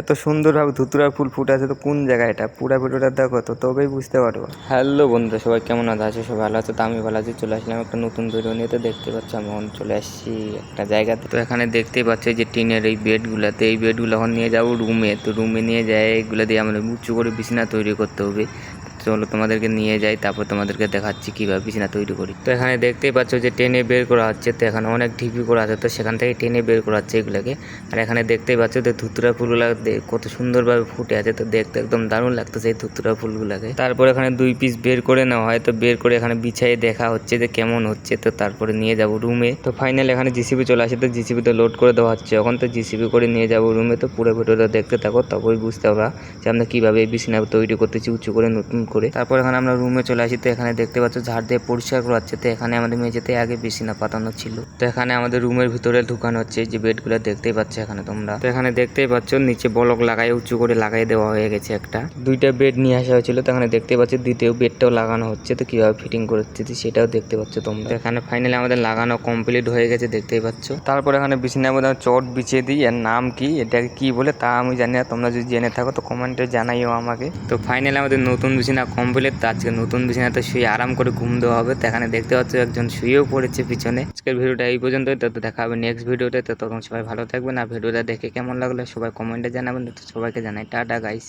এত সুন্দরভাবে ধুতুরা ফুল ফুটে আছে তো কোন জায়গায় এটা? পুরা ভিডিওটা দেখো তো, তবেই বুঝতে পারব। হ্যালো বন্ধুরা, সবাই কেমন আছে? সবাই ভালো আছে, তো আমি ভালো আছি, চলে আসলাম একটা নতুন ভিডিও নিয়ে, তো দেখতে পাচ্ছি আমি এখন চলে আসছি একটা জায়গাতে। তো এখানে দেখতেই পাচ্ছি যে টিনের এই বেডগুলোতে, এই বেডগুলো এখন নিয়ে যাব রুমে, তো রুমে নিয়ে যায় এগুলো দিয়ে আমাদের উঁচু করে বিছানা তৈরি করতে হবে। চলো তোমাদেরকে নিয়ে যাই, তারপর তোমাদেরকে দেখাচ্ছি কীভাবে বিছানা তৈরি করি। তো এখানে দেখতেই পাচ্ছ যে টেনে বের করা হচ্ছে, তো এখানে অনেক ঢিপি করা আছে, তো সেখান থেকে টেনে বের করা হচ্ছে এগুলোকে। আর এখানে দেখতেই পাচ্ছ যে ধুতুরা ফুলগুলো কত সুন্দরভাবে ফুটে আছে, তো দেখতে একদম দারুণ লাগতেছে এই ধুতুরা ফুলগুলোকে। তারপর এখানে দুই পিস বের করে নেওয়া হয়, তো বের করে এখানে বিছাই দেখা হচ্ছে যে কেমন হচ্ছে, তো তারপরে নিয়ে যাব রুমে তো ফাইনাল এখানে জিসিবি চলে আসে, তো জিসিবিতে লোড করে দেওয়া হচ্ছে। এখন তো জিসিবি করে নিয়ে যাব রুমে তো পুরো ভিডিওটা দেখতে থাকো, তবেই বুঝতে পারবা যে আমরা কীভাবে এই বিছানা তৈরি করতেছি, উঁচু করে নতুন করে। তারপর এখানে আমরা রুমে চলে আসি। তো এখানে দেখতে পাচ্ছ ঝাড় দিয়ে পরিষ্কার করা হচ্ছে। তো এখানে আমাদের মেঝেতে আগে বিছানা পাতানো ছিল। তো এখানে আমাদের রুমের ভিতরে ঢুকানো হচ্ছে যে বেডগুলো দেখতেই পাচ্ছ এখানে তোমরা। তো এখানে দেখতেই পাচ্ছ নিচে বলক লাগাই, উঁচু করে লাগাই দেওয়া হয়ে গেছে একটা। দুইটা বেড নিয়ে আসা হয়েছিল। তো এখানে দেখতে পাচ্ছ দ্বিতীয় বেডটাও লাগানো হচ্ছে। তো কীভাবে ফিটিং করছে সেটাও দেখতে পাচ্ছ তোমরা। এখানে ফাইনালি আমাদের লাগানো কমপ্লিট হয়ে গেছে দেখতেই পাচ্ছ। তারপর এখানে বিছানার মধ্যে চট বিছিয়ে দিই। এর নাম কি? এটাকে কি বলে? তা আমি জানি না। তোমরা যদি জেনে থাকো, তো কমেন্টে জানাইও আমাকে। তো ফাইনালি আমাদের নতুন বিছানা কমপ্লিট তো আজকে নতুন বিছানাতে শুয়ে আরাম করে ঘুম দেওয়া হবে। তো এখানে দেখতে পাচ্ছ একজন শুয়েও পড়েছে পিছনে। আজকের ভিডিওটা এই পর্যন্তই। তো দেখা হবে নেক্সট ভিডিওতে। তো তখন সবাই ভালো থাকবেন। আর ভিডিওটা দেখে কেমন লাগল সবাই কমেন্টে জানাবেন। তো সবাইকে জানাই। Tata guys